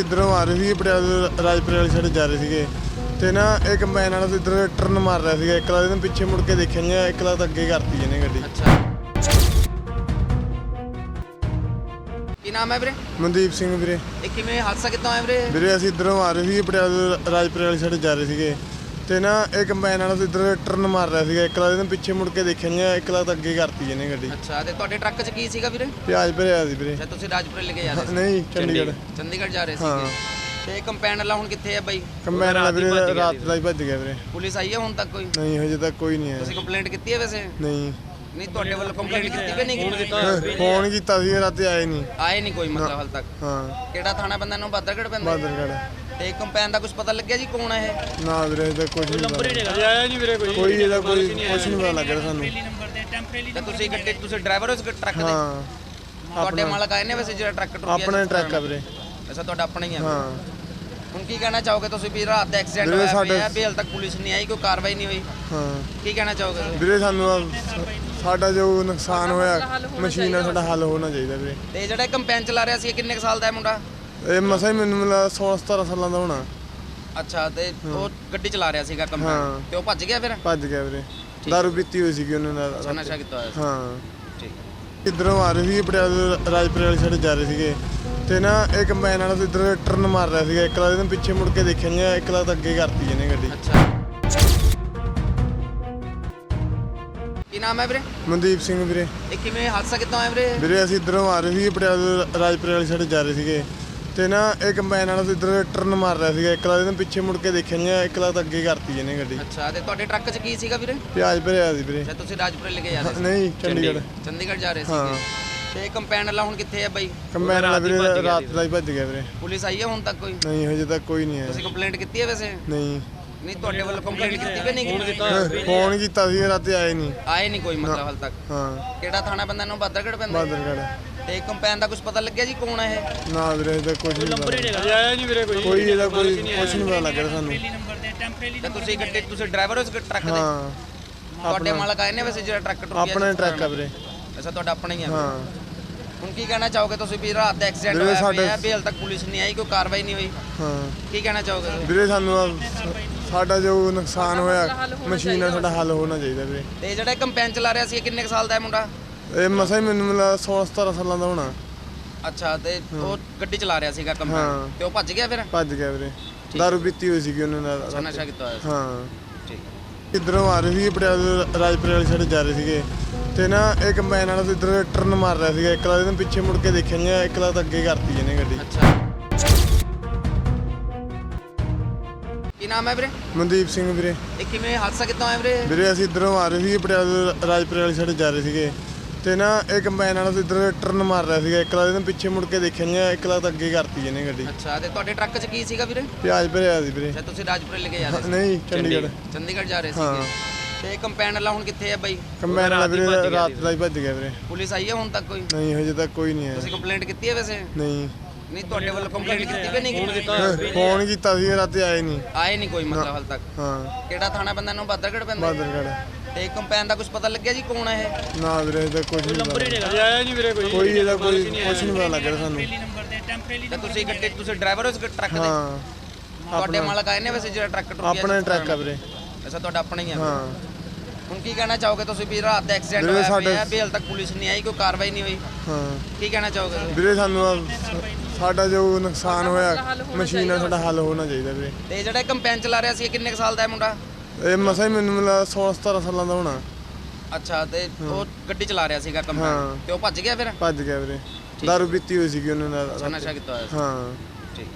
ਇਧਰੋਂ ਆ ਰਹੇ ਸੀਗੇ ਪਟਿਆਲੇ ਰਾਜਪੁਰੇ ਵਾਲੀ ਸਾਈਡ ਜਾ ਰਹੇ ਸੀਗੇ। ਤੇ ਨਾ ਇੱਕ ਮੈਨ ਵਾਲਾ ਤੋਂ ਇਧਰ ਟਰਨ ਮਾਰ ਰਿਹਾ ਸੀਗਾ। ਇੱਕ ਇਹਨੇ ਪਿੱਛੇ ਮੁੜ ਕੇ ਦੇਖਿਆ ਨਹੀਂ ਇੱਕ ਤਾਂ ਅੱਗੇ ਕਰਤੀ ਇਹਨੇ ਗੱਡੀ। ਕੀ ਨਾਮ ਹੈ ਵੀਰੇ? ਮਨਦੀਪ ਸਿੰਘ ਵੀਰੇ। ਇਹ ਕਿਵੇਂ ਹਾਦਸਾ ਕਿੱਦਾਂ ਹੋਇਆ ਵੀਰੇ? ਵੀਰੇ ਅਸੀਂ ਇਧਰੋਂ ਆ ਰਹੇ ਸੀਗੇ ਪਟਿਆਲੇ ਰਾਜਪੁਰੇ ਵਾਲੀ ਸਾਈਡ ਜਾ ਰਹੇ ਸੀਗੇ। ਤੇ ਨਾ ਇੱਕ ਮੈਨ ਵਾਲਾ ਤੋਂ ਇਧਰ ਟਰਨ ਮਾਰ ਰਿਹਾ ਸੀਗਾ ਇੱਕ ਵਾਰ ਇਹਨੇ ਪਿੱਛੇ ਮੁੜ ਕੇ ਦੇਖਿਆ ਨਹੀਂ ਇੱਕ ਤਾਂ ਅੱਗੇ ਕਰਤੀ ਇਹਨੇ ਗੱਡੀ। ਅੱਛਾ ਤੇ ਤੁਹਾਡੇ ਟਰੱਕ 'ਚ ਕੀ ਸੀਗਾ ਵੀਰੇ? ਪਿਆਜ ਭਰਿਆ ਸੀ ਵੀਰੇ। ਅੱਛਾ ਤੁਸੀਂ ਰਾਜਪੁਰੇ ਲੈ ਕੇ ਜਾ ਰਹੇ ਸੀ। ਨਹੀਂ ਚੰਡੀਗੜ੍ਹ। ਚੰਡੀਗੜ੍ਹ। ਜਾ ਰਹੇ। ਸੀਗੇ। ਤੇ ਕੰਪੈਨ ਵਾਲਾ ਹੁਣ ਕਿੱਥੇ ਹੈ ਬਾਈ? ਕੰਬਾਈਨ ਵਾਲਾ ਵੀਰੇ ਰਾਤ ਦਾ ਹੀ ਭੱਜ ਗਿਆ ਵੀਰੇ। ਪੁਲਿਸ ਆਈ ਹੈ ਹੁਣ ਤੱਕ ਕੋਈ? ਨਹੀਂ ਹਜੇ ਤੱਕ ਕੋਈ ਨਹੀਂ ਤੁਸੀਂ ਆਇਆ ਕੰਪਲੇਂਟ ਕੀਤੀ ਹੈ ਵੈਸੇ? ਨਹੀਂ। ਨਹੀਂ ਤੁਹਾਡੇ ਵੱਲੋਂ ਕੰਪਲੇਂਟ ਕੀਤੀ ਕਿ ਨਹੀਂ? ਕੀਤੀ ਫੋਨ ਕੀਤਾ। ਸੀ ਰਾਤੀ ਆਏ ਨਹੀਂ। ਆਏ ਨਹੀਂ ਕੋਈ ਮਤਲਬ ਹਾਲ ਤੱਕ। ਹਾਂ। ਕਿਹੜਾ ਥਾਣਾ ਪੈਂਦਾ ਨੂੰ ਬਾਦਰਗੜ ਪੈਂਦਾ? ਬਾਦਰਗੜ੍ਹ। ਤੇ ਕੰਪੈਨ ਦਾ ਕੁਝ ਪਤਾ ਲੱਗਿਆ ਜੀ ਕੌਣ ਹੈ ਇਹ? ਨਾ ਵੀਰੇ ਤੱਕ ਕੁਝ ਨਹੀਂ ਪਤਾ। ਆਇਆ ਨਹੀਂ ਵੀਰੇ ਕੋਈ ਕੋਈ ਇਹਦਾ ਕੋਈ ਕੁਝ ਨਹੀਂ ਪਤਾ ਲੱਗ ਰਿਹਾ ਸਾਨੂੰ ਤੇ ਤੁਸੀਂ ਗੱਡੀ ਤੁਸੀਂ ਡਰਾਈਵਰ ਹੋ ਇਸ ਟਰੱਕ ਦੇ? ਹਾਂ। ਤੁਹਾਡੇ ਮਾਲਕ ਆਏ ਨੇ ਵੈਸੇ ਜਿਹੜਾ ਟਰੱਕ ਟਰੁੱਕ ਗਿਆ ਆਪਣੇ ਟਰੱਕ ਆ? ਵੀਰੇ। ਅੱਛਾ ਤੁਹਾਡਾ ਆਪਣਾ ਹੀ ਹੈ ਹਾਂ। ਹੁਣ ਕੀ ਕਹਿਣਾ ਚਾਹੋਗੇ ਤੁਸੀਂ ਵੀ ਰਾਤ ਦਾ ਐਕਸੀਡੈਂਟ ਵੀਰੇ ਹੋਇਆ ਸਾਡੇ- ਪਿਆ ਵੀ ਹਾਲ ਤੱਕ ਪੁਲਿਸ ਨਹੀਂ ਆਈ ਕੋਈ ਕਾਰਵਾਈ ਨਹੀਂ ਹੋਈ? ਹਾਂ। ਕੀ ਕਹਿਣਾ ਚਾਹੋਗੇ ਤੁਸੀਂ? ਵੀਰੇ ਸਾਨੂੰ ਆਹ ਸਾਡਾ ਜੋ ਨੁਕਸਾਨ ਹੋਇਆ ਮਸ਼ੀਨ ਨਾਲ ਸਾਡਾ ਹੱਲ ਹੋਣਾ ਚਾਹੀਦਾ ਵੀਰੇ। ਤੇ ਜਿਹੜਾ ਕੰਪੈਨ ਚਲਾ ਰਿਹਾ ਸੀ ਇਹ ਕਿੰਨੇ ਕੁ ਸਾਲ ਦਾ ਹੈ ਮੁੰਡਾ? ਇਹ ਮਸਾ ਹੀ ਮੈਨੂੰ ਮਿਲਾ 16 17 ਸਾਲਾਂ ਦਾ ਹੋਣਾ। ਅੱਛਾ ਤੇ ਉਹ ਗੱਡੀ ਚਲਾ ਰਿਹਾ ਸੀਗਾ ਹਾਂ। ਤੇ ਉਹ ਭੱਜ ਗਿਆ ਫਿਰ? ਭੱਜ ਗਿਆ ਵੀਰੇ। ਦਾਰੂ ਪੀਤੀ ਹੋਈ ਸੀਗੀ ਉਹਨੇ ਨਾਲ ਨਸ਼ਾ ਕੀਤਾ ਹੋਇਆ ਸੀ। ਹਾਂ। ਠੀਕ। ਇਧਰੋਂ ਆ ਰਹੇ ਸੀਗੇ? ਪਟਿਆਲੇ ਰਾਜਪੁਰੇ ਵਾਲੀ ਸਾਈਡ ਜਾ ਰਹੇ ਸੀਗੇ। ਤੇ ਨਾ ਇੱਕ ਮੈਨ ਵਾਲਾ ਇਧਰ ਟਰਨ ਮਾਰ ਰਿਹਾ ਸੀਗਾ। ਇੱਕ ਵਾਰ ਇਹਨੇ ਪਿੱਛੇ ਮੁੜ ਕੇ ਦੇਖਿਆ ਨਹੀਂ ਇੱਕ ਤਾਂ ਅੱਗੇ ਕਰਤੀ ਇਹਨੇ ਗੱਡੀ। ਅੱਛਾ। ਕੀ ਨਾਮ ਹੈ ਵੀਰੇ? ਮਨਦੀਪ ਸਿੰਘ ਵੀਰੇ। ਇਹ ਕਿਵੇਂ ਹਾਦਸਾ ਕਿੱਦਾਂ ਹੋਇਆ ਵੀਰੇ? ਵੀਰੇ ਅਸੀਂ ਇਧਰੋਂ ਆ ਰਹੇ ਸੀਗੇ ਪਟਿਆਲੇ ਰਾਜਪੁਰੇ ਵਾਲੀ ਸਾਈਡ ਜਾ ਰਹੇ ਸੀਗੇ। ਤੇ ਨਾ ਇੱਕ ਮੈਨ ਵਾਲਾ ਤੋਂ ਇਧਰ ਟਰਨ ਮਾਰ ਰਿਹਾ ਸੀਗਾ ਇੱਕ ਵਾਰ ਇਹਨੇ ਪਿੱਛੇ ਮੁੜ ਕੇ ਦੇਖਿਆ ਨਹੀਂ ਇੱਕ ਵਾਰ ਤਾਂ ਅੱਗੇ ਕਰਤੀ ਇਹਨੇ ਗੱਡੀ। ਅੱਛਾ ਤੇ ਤੁਹਾਡੇ ਟਰੱਕ 'ਚ ਕੀ ਸੀਗਾ ਵੀਰੇ? ਪਿਆਜ ਭਰਿਆ ਸੀ ਵੀਰੇ। ਅੱਛਾ ਤੁਸੀਂ ਰਾਜਪੁਰੇ ਲੈ ਕੇ ਜਾ ਰਹੇ ਸੀ? ਨਹੀਂ ਚੰਡੀਗੜ੍ਹ। ਚੰਡੀਗੜ੍ਹ ਜਾ ਰਹੇ ਹਾਂ। ਸੀਗੇ ਤੇ ਕੰਪੈਨ ਵਾਲਾ ਹੁਣ ਕਿੱਥੇ ਹੈ ਬਾਈ? ਕੰਬਾਈਨ ਵਾਲਾ ਵੀਰੇ ਰਾਤ ਦਾ ਹੀ ਭੱਜ ਗਿਆ ਵੀਰੇ। ਪੁਲਿਸ ਆਈ ਹੈ ਹੁਣ ਤੱਕ ਕੋਈ? ਨਹੀਂ ਹਜੇ ਤੱਕ ਕੋਈ ਨਹੀਂ ਤੁਸੀਂ ਆਇਆ ਕੰਪਲੇਂਟ ਕੀਤੀ ਹੈ ਵੈਸੇ? ਨਹੀਂ। ਨਹੀਂ ਤੁਹਾਡੇ ਵੱਲੋਂ ਕੰਪਲੇਂਟ ਕੀਤੀ ਕਿ ਨਹੀਂ? ਕੀਤੀ ਫੋਨ ਕੀਤਾ ਸੀ ਰਾਤੀ ਆਏ ਨਹੀਂ। ਆਏ ਨਹੀਂ ਕੋਈ ਮਤਲਬ ਹਾਲ ਤੱਕ। ਹਾਂ। ਕਿਹੜਾ ਥਾਣਾ ਪੈਂਦਾ ਨੂੰ ਬਾਦਰਗੜ ਪੈਂਦਾ ਬਾਦਰਗੜ੍ਹ। ਤੇ ਕੰਪੈਨ ਦਾ ਕੁਝ ਪਤਾ ਲੱਗਿਆ ਜੀ ਕੌਣ ਹੈ ਇਹ? ਨਾ ਵੀਰੇ ਤੱਕ ਕੁਝ ਨਹੀਂ ਪਤਾ। ਆਇਆ ਨਹੀਂ ਵੀਰੇ ਕੋਈ। ਕੋਈ ਇਹਦਾ ਕੋਈ ਕੁਝ ਨਹੀਂ ਪਤਾ ਲੱਗ ਰਿਹਾ ਸਾਨੂੰ ਤੇ ਤੁਸੀਂ ਗੱਡੀ ਤੁਸੀਂ ਡਰਾਈਵਰ ਹੋ ਇਸ ਟਰੱਕ ਦੇ? ਹਾਂ। ਤੁਹਾਡੇ ਮਾਲਕ ਆਏ ਨੇ ਵੈਸੇ ਜਿਹੜਾ ਟਰੱਕ ਟਰੁੱਕ ਗਿਆ ਆਪਣੇ? ਟਰੱਕ ਆ ਵੀਰੇ। ਅੱਛਾ ਤੁਹਾਡਾ ਆਪਣਾ ਹੀ ਹੈ ਹਾਂ। ਹੁਣ ਕੀ ਕਹਿਣਾ ਚਾਹੋਗੇ ਤੁਸੀਂ ਵੀ ਰਾਤ ਦਾ ਐਕਸੀਡੈਂਟ ਵੀਰੇ ਹੋਇਆ ਸਾਡੇ- ਪਿਆ ਵੀ ਹਾਲ ਤੱਕ ਪੁਲਿਸ ਨਹੀਂ ਆਈ ਕੋਈ ਕਾਰਵਾਈ ਨਹੀਂ ਹੋਈ? ਹਾਂ। ਕੀ ਕਹਿਣਾ ਚਾਹੋਗੇ ਤੁਸੀਂ? ਵੀਰੇ ਸਾਨੂੰ ਆਹ ਸਾਡਾ ਜੋ ਨੁਕਸਾਨ ਹੋਇਆ ਮਸ਼ੀਨ ਨਾਲ ਸਾਡਾ ਹੱਲ ਹੋਣਾ ਚਾਹੀਦਾ ਵੀਰੇ। ਤੇ ਜਿਹੜਾ ਕੰਪੈਨ ਚਲਾ ਰਿਹਾ ਸੀ ਇਹ ਕਿੰਨੇ ਕੁ ਸਾਲ ਦਾ ਹੈ ਮੁੰਡਾ? ਇਹ ਮਸਾ ਹੀ ਮੈਨੂੰ ਮਿਲਾ 16 17 ਸਾਲਾਂ ਦਾ ਹੋਣਾ। ਅੱਛਾ ਤੇ ਉਹ ਗੱਡੀ ਚਲਾ ਰਿਹਾ ਸੀਗਾ ਹਾਂ। ਤੇ ਉਹ ਭੱਜ ਗਿਆ ਫਿਰ? ਭੱਜ ਗਿਆ ਵੀਰੇ। ਦਾਰੂ ਪੀਤੀ ਹੋਈ ਸੀਗੀ ਉਹਨੇ ਨਾਲ ਨਸ਼ਾ ਕੀਤਾ ਹੋਇਆ ਸੀ। ਹਾਂ। ਠੀਕ। ਇਧਰੋਂ ਆ ਰਹੇ ਸੀਗੇ ਪਟਿਆਲੇ ਰਾਜਪੁਰੇ ਵਾਲੀ ਸਾਈਡ ਜਾ ਰਹੇ ਸੀਗੇ। ਤੇ ਨਾ ਇੱਕ ਮੈਨ ਵਾਲਾ ਇਧਰ ਟਰਨ ਮਾਰ ਰਿਹਾ ਸੀਗਾ। ਇੱਕ ਵਾਰ ਇਹਨੇ ਪਿੱਛੇ ਮੁੜ ਕੇ ਦੇਖਿਆ ਨਹੀਂ ਇੱਕ ਤਾਂ ਅੱਗੇ ਕਰਤੀ ਇਹਨੇ ਗੱਡੀ। ਅੱਛਾ। ਕੀ ਨਾਮ ਹੈ ਵੀਰੇ? ਮਨਦੀਪ ਸਿੰਘ ਵੀਰੇ। ਇਹ ਕਿਵੇਂ ਹਾਦਸਾ ਕਿੱਦਾਂ ਹੋਇਆ ਵੀਰੇ? ਵੀਰੇ ਅਸੀਂ ਇਧਰੋਂ ਆ ਰਹੇ ਸੀਗੇ ਪਟਿਆਲੇ ਰਾਜਪੁਰੇ ਵਾਲੀ ਸਾਈਡ ਜਾ ਰਹੇ ਸੀਗੇ। ਤੇ ਨਾ ਇੱਕ ਮੈਨ ਵਾਲਾ ਇਧਰ ਟਰਨ ਮਾਰ ਰਿਹਾ ਸੀਗਾ ਇੱਕ ਇਹਨੇ ਪਿੱਛੇ ਮੁੜ ਕੇ ਦੇਖਿਆ ਨਹੀਂ ਇੱਕ ਤਾਂ ਅੱਗੇ ਕਰਤੀ ਇਹਨੇ ਗੱਡੀ। ਅੱਛਾ ਤੇ ਤੁਹਾਡੇ ਟਰੱਕ 'ਚ ਕੀ ਸੀਗਾ ਵੀਰੇ? ਪਿਆਜ ਭਰਿਆ ਸੀ ਵੀਰੇ। ਅੱਛਾ ਤੁਸੀਂ ਰਾਜਪੁਰੇ ਲੈ ਕੇ ਜਾ ਰਹੇ ਸੀ। ਨਹੀਂ ਚੰਡੀਗੜ੍ਹ। ਚੰਡੀਗੜ੍ਹ। ਜਾ ਰਹੇ ਹਾਂ। ਸੀਗੇ ਤੇ ਕੰਪੈਨ ਵਾਲਾ ਹੁਣ ਕਿੱਥੇ ਹੈ ਬਾਈ? ਕੰਬਾਈਨ ਵਾਲਾ ਵੀਰੇ ਰਾਤ ਦਾ ਹੀ ਭੱਜ ਗਿਆ ਵੀਰੇ। ਪੁਲਿਸ ਆਈ ਹੈ ਹੁਣ ਤੱਕ ਕੋਈ? ਨਹੀਂ ਹਜੇ ਤੱਕ ਕੋਈ ਨਹੀਂ ਤੁਸੀਂ ਆਇਆ ਕੰਪਲੇਂਟ ਕੀਤੀ ਹੈ ਵੈਸੇ? ਨਹੀਂ। ਨਹੀਂ ਤੁਹਾਡੇ ਵੱਲੋਂ ਕੰਪਲੇਂਟ ਕੀਤੀ ਕਿ ਨਹੀਂ ਕੀਤੀ? ਫੋਨ ਕੀਤਾ ਸੀ ਰਾਤੀ ਆਏ ਨਹੀਂ। ਆਏ ਨਹੀਂ ਕੋਈ ਮਤਲਬ ਹਾਲ ਤੱਕ? ਹਾਂ। ਕਿਹੜਾ ਥਾਣਾ ਪੈਂਦਾ ਨੂੰ? ਬਾਦਰਗੜ ਪੈਂਦਾ ਬਾਦਰਗੜ੍ਹ। ਤੇ ਕੰਪੈਨ ਦਾ ਕੁਝ ਪਤਾ ਲੱਗਿਆ ਜੀ ਕੌਣ ਹੈ ਇਹ? ਨਾ ਵੀਰੇ ਤੱਕ ਕੁਝ ਨਹੀਂ ਪਤਾ। ਆਇਆ ਨਹੀਂ ਵੀਰੇ ਕੋਈ ਕੋਈ ਇਹਦਾ ਕੋਈ ਕੁਝ ਨਹੀਂ ਪਤਾ ਲੱਗ ਰਿਹਾ ਸਾਨੂੰ ਤੇ ਤੁਸੀਂ ਗੱਡੀ ਤੁਸੀਂ ਡਰਾਈਵਰ ਹੋ ਇਸ ਟਰੱਕ ਦੇ? ਹਾਂ ਤੁਹਾਡੇ ਮਾਲਕ ਆਏ ਨੇ ਵੈਸੇ ਜਿਹੜਾ ਟਰੱਕ ਟਰੁੱਕ ਗਿਆ ਆਪਣੇ? ਟਰੱਕ ਆ ਵੀਰੇ। ਅੱਛਾ ਤੁਹਾਡਾ ਆਪਣਾ ਹੀ ਹੈ ਹਾਂ। ਹੁਣ ਕੀ ਕਹਿਣਾ ਚਾਹੋਗੇ ਤੁਸੀਂ ਵੀ ਰਾਤ ਦਾ ਐਕਸੀਡੈਂਟ ਵੀਰੇ ਹੋਇਆ ਸਾਡੇ- ਪਿਆ ਹਾਲ ਤੱਕ ਪੁਲਿਸ ਨਹੀਂ ਆਈ ਕੋਈ ਕਾਰਵਾਈ ਨਹੀਂ ਹੋਈ? ਹਾਂ। ਕੀ ਕਹਿਣਾ ਚਾਹੋਗੇ? ਵੀਰੇ ਸਾਨੂੰ ਆਹ ਸਾਡਾ ਜੋ ਨੁਕਸਾਨ ਹੋਇਆ ਮਸ਼ੀਨ ਨਾਲ ਸਾਡਾ ਹੱਲ ਹੋਣਾ ਚਾਹੀਦਾ ਵੀਰੇ। ਤੇ ਜਿਹੜਾ ਕੰਪੈਨ ਚਲਾ ਰਿਹਾ ਸੀ ਇਹ ਕਿੰਨੇ ਕੁ ਸਾਲ ਦਾ ਹੈ ਮੁੰਡਾ? ਇਹ ਮਸਾ ਹੀ ਮੈਨੂੰ ਮਿਲਾ 16 17 ਸਾਲਾਂ ਦਾ ਹੋਣਾ। ਅੱਛਾ ਤੇ ਉਹ ਗੱਡੀ ਚਲਾ ਰਿਹਾ ਸੀਗਾ ਕੰਪੈਨ। ਤੇ ਉਹ ਭੱਜ ਗਿਆ ਫਿਰ? ਭੱਜ ਗਿਆ ਵੀਰੇ। ਦਾਰੂ ਪੀਤੀ ਹੋਈ ਸੀਗੀ ਉਹਨੇ ਨਾਲ ਨਸ਼ਾ ਕੀਤਾ ਹੋਇਆ ਸੀ। ਹਾਂ। ਠੀਕ।